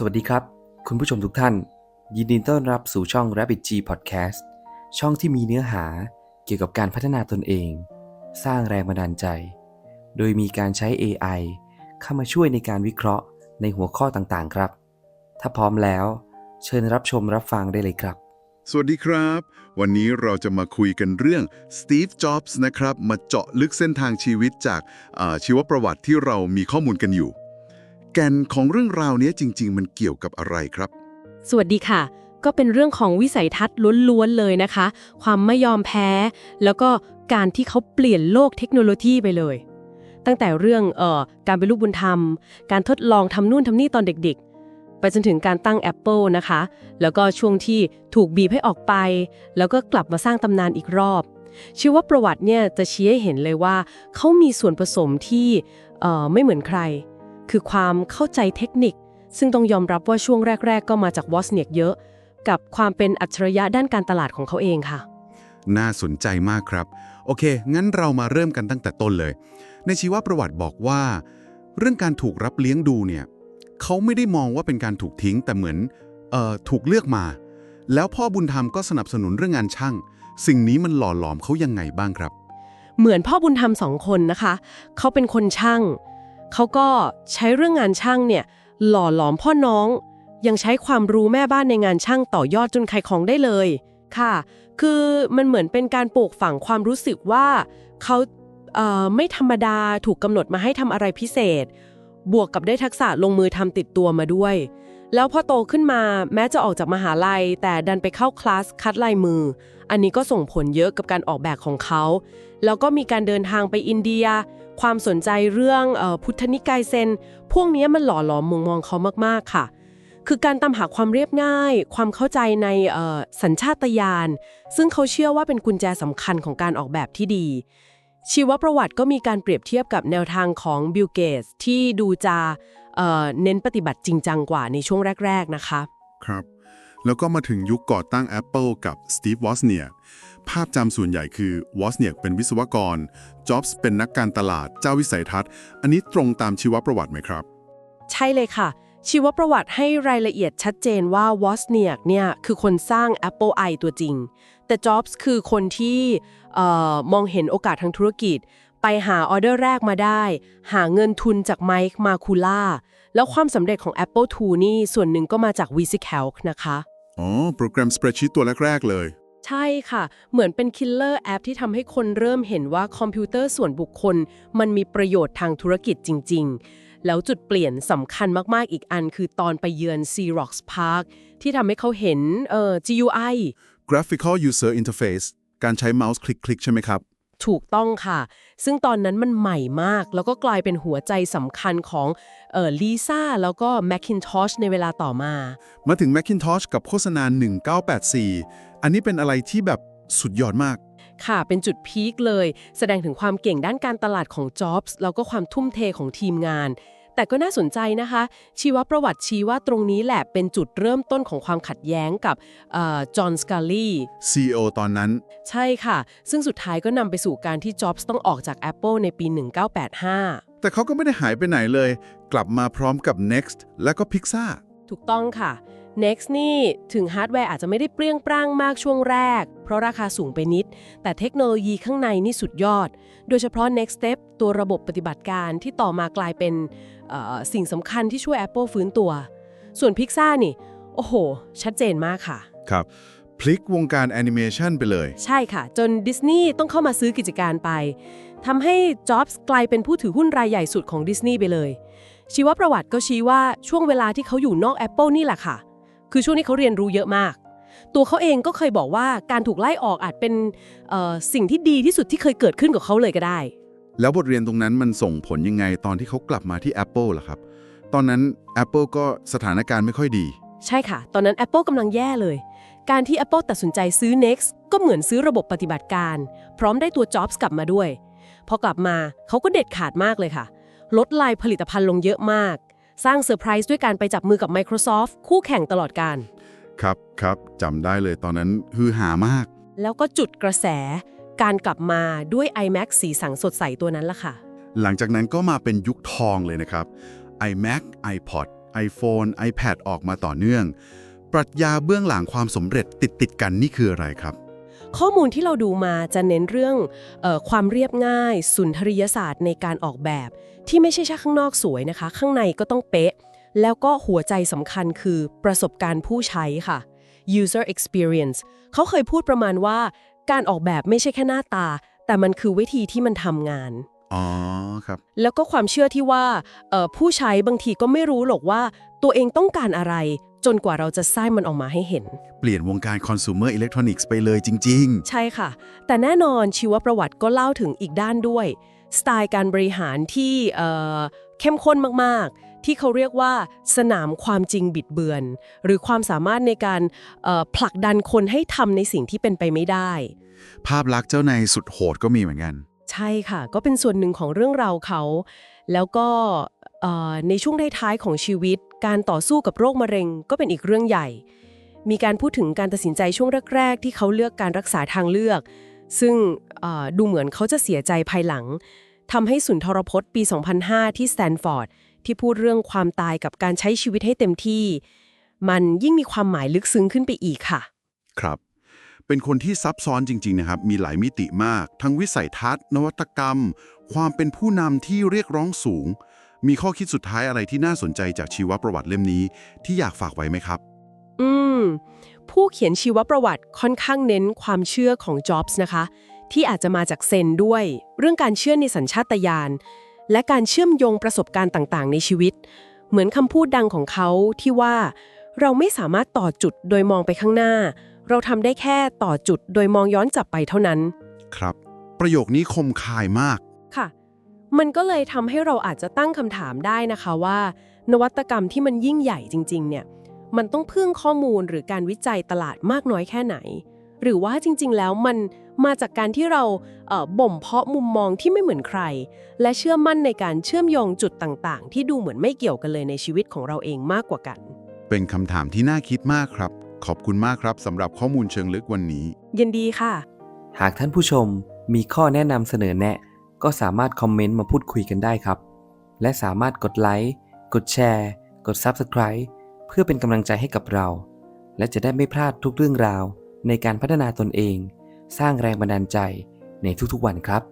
สวัสดีครับ คุณผู้ชมทุกท่าน ยินดีต้อนรับสู่ช่อง Rabbit G Podcast ช่องที่มีเนื้อหาเกี่ยวกับการพัฒนาตนเอง สร้างแรงบันดาลใจ โดยมีการใช้ AI เข้ามาช่วยในการวิเคราะห์ในหัวข้อต่างๆ ครับ ถ้าพร้อมแล้ว เชิญรับชมรับฟังได้เลยครับ สวัสดีครับ วันนี้เราจะมาคุยกันเรื่อง Steve Jobs นะครับ มาเจาะลึกเส้นทางชีวิตจากอ่าชีวประวัติที่เรามีข้อมูลกันอยู่ ก่นของเรื่องราวนี้จริง ๆ มันเกี่ยวกับอะไรครับ สวัสดีค่ะ ก็เป็นเรื่องของวิสัยทัศน์ล้วนๆเลยนะคะ ความไม่ยอมแพ้ แล้วก็การที่เขาเปลี่ยนโลกเทคโนโลยีไปเลย ตั้งแต่เรื่องเอ่อการเป็นลูกบุญธรรม การทดลองทำนู่นทำนี่ตอนเด็กๆ ไปจนถึงการตั้ง Apple นะคะ แล้วก็ช่วงที่ถูกบีบให้ออกไป แล้วก็กลับมาสร้างตำนานอีกรอบชื่อว่าประวัติเนี่ยจะชี้ให้เห็นเลยว่า เขามีส่วนผสมที่เอ่อไม่เหมือนใคร คือความเข้าใจเทคนิค ซึ่งต้องยอมรับว่าช่วงแรก ๆ ก็มาจากวอสเนียกเยอะ กับความเป็นอัจฉริยะด้านการตลาดของเขาเองค่ะ น่าสนใจมากครับ โอเค งั้นเรามาเริ่มกันตั้งแต่ต้นเลย ในชีวประวัติบอกว่า เรื่องการถูกรับเลี้ยงดูเนี่ยเขาไม่ได้มองว่าเป็นการถูกทิ้งแต่เหมือนเอ่อถูกเลือกมา แล้วพ่อบุญธรรมก็สนับสนุนเรื่องงานช่าง สิ่งนี้มันหล่อหลอมเขายังไงบ้างครับ เหมือนพ่อบุญธรรมสองคนนะคะ เขาเป็นคนช่าง เขาก็ใช้เรื่องงานช่างเนี่ยหล่อหลอมพ่อน้อง ยังใช้ความรู้แม่บ้านในงานช่างต่อยอดจนขายของได้เลย ค่ะ คือมันเหมือนเป็นการปลูกฝังความรู้สึกว่าเขาเอ่อไม่ธรรมดาถูกกำหนดมาให้ทำอะไรพิเศษ บวกกับได้ทักษะลงมือทำติดตัวมาด้วย แล้วพอโตขึ้นมาแม้จะออกจากมหาลัย แต่ดันไปเข้าคลาสคัดลายมือ อันนี้ก็ส่งผลเยอะกับการออกแบบของเขา แล้วก็มีการเดินทางไปอินเดีย ความสนใจเรื่องออพุทธนิกายเซน พวกนี้มันหล่อหลอมมุมมองเขามากๆค่ะ คือการตามหาความเรียบง่าย ความเข้าใจในสัญชาตญาณ ซึ่งเขาเชื่อว่าเป็นกุญแจสำคัญของการออกแบบที่ดี ชีวประวัติก็มีการเปรียบเทียบกับแนวทางของบิลเกตที่ดูจะเเน้นปฏิบัติจริงจังกว่าในช่วงแรก ๆ นะคะ ครับ แล้วก็มาถึงยุคก่อตั้ง Apple กับสตีฟวอสเนีย ภาพจำส่วนใหญ่คือวอสเนียเป็นวิศวกรจ็อบส์เป็นนักการตลาดเจ้าวิสัยทัศน์ อันนี้ตรงตามชีวประวัติไหมครับ ใช่เลยค่ะ ชีวประวัติให้รายละเอียดชัดเจนว่าวอสเนียกเนี่ยคือคนสร้าง Apple i ตัวจริง แต่จ็อบส์คือคนที่เอ่อมองเห็นโอกาสทางธุรกิจ ไปหาออเดอร์แรกมาได้ หาเงินทุนจากไมค์มาคูล่าแล้วความสำเร็จของ Apple II นี่ส่วนหนึ่งก็มาจาก VisiCalc นะคะอ๋อโปรแกรม Spreadsheet ตัวแรก ๆ เลย ใช่ค่ะ เหมือนเป็นคิลเลอร์แอปที่ทำให้คนเริ่มเห็นว่าคอมพิวเตอร์ส่วนบุคคล มันมีประโยชน์ทางธุรกิจจริง ๆ แล้วจุดเปลี่ยนสำคัญมาก ๆ อีกอันคือตอนไปเยือน Xerox Park ที่ทำให้เขาเห็นเอ่อ GUI Graphical User Interface การใช้เมาส์คลิกๆ ใช่ไหมครับ ถูกต้องค่ะ ซึ่งตอนนั้นมันใหม่มาก แล้วก็กลายเป็นหัวใจสำคัญของเอ่อลิซ่าแล้วก็ Macintosh ในเวลาต่อมา มาถึง Macintosh กับโฆษณา 1984 อันนี้เป็นอะไรที่แบบสุดยอดมาก ค่ะเป็นจุดพีคเลย แสดงถึงความเก่งด้านการตลาดของ Jobs แล้วก็ความทุ่มเทของทีมงาน แต่ก็น่าสนใจนะคะ ชีวประวัติชี้ว่าตรงนี้แหละเป็นจุดเริ่มต้นของความขัดแย้งกับจอห์นสกาลี CEO ตอนนั้น ใช่ค่ะ ซึ่งสุดท้ายก็นำไปสู่การที่ Jobs ต้องออกจาก Apple ในปี 1985 แต่เขาก็ไม่ได้หายไปไหนเลย กลับมาพร้อมกับ Next และก็ Pixar ถูกต้องค่ะ Next นี่ถึงฮาร์ดแวร์อาจจะไม่ได้เปรี้ยงปร้างมากช่วงแรก เพราะราคาสูงไปนิด แต่เทคโนโลยีข้างในนี่สุดยอด โดยเฉพาะ Next Step ตัวระบบปฏิบัติการที่ต่อมากลายเป็นเอ่อ สิ่งสำคัญที่ช่วย Apple ฟื้นตัว ส่วน Pixar นี่ โอ้โห ชัดเจนมากค่ะ ครับ พลิกวงการแอนิเมชันไปเลย ใช่ค่ะ จนดิสนีย์ต้องเข้ามาซื้อกิจการไปทำให้ Jobs กลายเป็นผู้ถือหุ้นรายใหญ่สุดของดิสนีย์ไปเลย ชีวประวัติก็ชี้ว่าช่วงเวลาที่เขาอยู่นอก Apple นี่แหละค่ะ คือช่วงนี้เขาเรียนรู้เยอะมาก ตัวเขาเองก็เคยบอกว่าการถูกไล่ออกอาจเป็นเอ่อสิ่งที่ดีที่สุดที่เคยเกิดขึ้นกับเขาเลยก็ได้ แล้วบทเรียนตรงนั้นมันส่งผลยังไงตอนที่เขากลับมาที่ Apple ล่ะครับ ตอนนั้น Apple ก็สถานการณ์ไม่ค่อยดี ใช่ค่ะ ตอนนั้น Apple กำลังแย่เลย การที่ Apple ตัดสินใจซื้อ Next ก็เหมือนซื้อระบบปฏิบัติการ พร้อมได้ตัว Jobs กลับมาด้วย พอกลับมาเขาก็เด็ดขาดมากเลยค่ะ ลดลายผลิตภัณฑ์ลงเยอะมาก สร้างเซอร์ไพรส์ด้วยการไปจับมือกับ Microsoft คู่แข่งตลอดการ ครับครับจำได้เลยตอนนั้นฮือหามาก แล้วก็จุดกระแส การกลับมาด้วย iMac สีสันสดใสตัวนั้นล่ะค่ะ หลังจากนั้นก็มาเป็นยุคทองเลยนะครับ iMac iPod iPhone iPad ออกมาต่อเนื่อง ปรัชญาเบื้องหลังความสำเร็จติดติดๆกันนี่คืออะไรครับ ข้อมูลที่เราดูมาจะเน้นเรื่องเออความเรียบง่าย สุนทรียศาสตร์ในการออกแบบ ที่ไม่ใช่แค่ข้างนอกสวยนะคะ ข้างในก็ต้องเป๊ะ แล้วก็หัวใจสำคัญคือประสบการณ์ผู้ใช้ค่ะ user experience เขาเคยพูดประมาณว่า การออกแบบไม่ใช่แค่หน้าตา แต่มันคือวิธีที่มันทำงาน อ๋อครับ แล้วก็ความเชื่อที่ว่าเอ่อผู้ใช้บางทีก็ไม่รู้หรอกว่าตัวเองต้องการอะไร จนกว่าเราจะสร้างมันออกมาให้เห็น เปลี่ยนวงการ consumer electronics ไปเลยจริงใช่ค่ะ แต่แน่นอนชีวประวัติก็เล่าถึงอีกด้านด้วย สไตล์การบริหารที่เอ่อเข้มข้นมากๆ ที่เขาเรียกว่าสนามความจริงบิดเบือน หรือความสามารถในการเอ่อผลักดันคนให้ทำในสิ่งที่เป็นไปไม่ได้ๆภาพลักษณ์เจ้านายสุดโหดก็มีเหมือนกัน ใช่ค่ะ ก็เป็นส่วนหนึ่งของเรื่องราวเขา แล้วก็เอ่อในช่วงท้ายๆของชีวิต การต่อสู้กับโรคมะเร็ง ก็เป็นอีกเรื่องใหญ่ มีการพูดถึงการตัดสินใจช่วงแรก ๆ ที่เขาเลือกการรักษาทางเลือก ซึ่งเอ่อดูเหมือนเขาจะเสียใจภายหลังทำให้สุนทรพจน์ปี 2005 ที่สแตนฟอร์ด ที่พูดเรื่องความตายกับการใช้ชีวิตให้เต็มที่ มันยิ่งมีความหมายลึกซึ้งขึ้นไปอีกค่ะ ครับ เป็นคนที่ซับซ้อนจริง ๆ นะครับ มีหลายมิติมาก ทั้งวิสัยทัศน์ นวัตกรรม ความเป็นผู้นำที่เรียกร้องสูง มีข้อคิดสุดท้ายอะไรที่น่าสนใจจากชีวประวัติเล่มนี้ ที่อยากฝากไว้ไหมครับ อืม ผู้เขียนชีวประวัติค่อนข้างเน้นความเชื่อของจ็อบส์นะคะที่อาจจะมาจากเซนด้วย เรื่องการเชื่อในสัญชาตญาณ และการเชื่อมโยงประสบการณ์ต่างๆ ในชีวิต เหมือนคำพูดดังของเขาที่ว่า เราไม่สามารถต่อจุดโดยมองไปข้างหน้า เราทำได้แค่ต่อจุดโดยมองย้อนกลับไปเท่านั้น ครับ ประโยคนี้คมคายมาก ค่ะ มันก็เลยทำให้เราอาจจะตั้งคำถามได้นะคะว่า นวัตกรรมที่มันยิ่งใหญ่จริง ๆ เนี่ย มันต้องพึ่งข้อมูลหรือการวิจัยตลาดมากน้อยแค่ไหน หรือว่าจริงๆ แล้วมันมาจากการที่เราเอ่อบ่มเพาะมุมมองที่ไม่เหมือนใคร และเชื่อมั่นในการเชื่อมโยงจุดต่างๆ ที่ดูเหมือนไม่เกี่ยวกันเลยในชีวิตของเราเองมากกว่ากัน เป็นคำถามที่น่าคิดมากครับ ขอบคุณมากครับสำหรับข้อมูลเชิงลึกวันนี้ ยินดีค่ะ หากท่านผู้ชมมีข้อแนะนำเสนอแนะ ก็สามารถคอมเมนต์มาพูดคุยกันได้ครับ และสามารถกดไลค์กดแชร์ กด Subscribe เพื่อเป็นกำลังใจให้กับเรา และจะได้ไม่พลาดทุกเรื่องราว ในการพัฒนาตนเอง สร้างแรงบันดาลใจในทุกๆวันครับ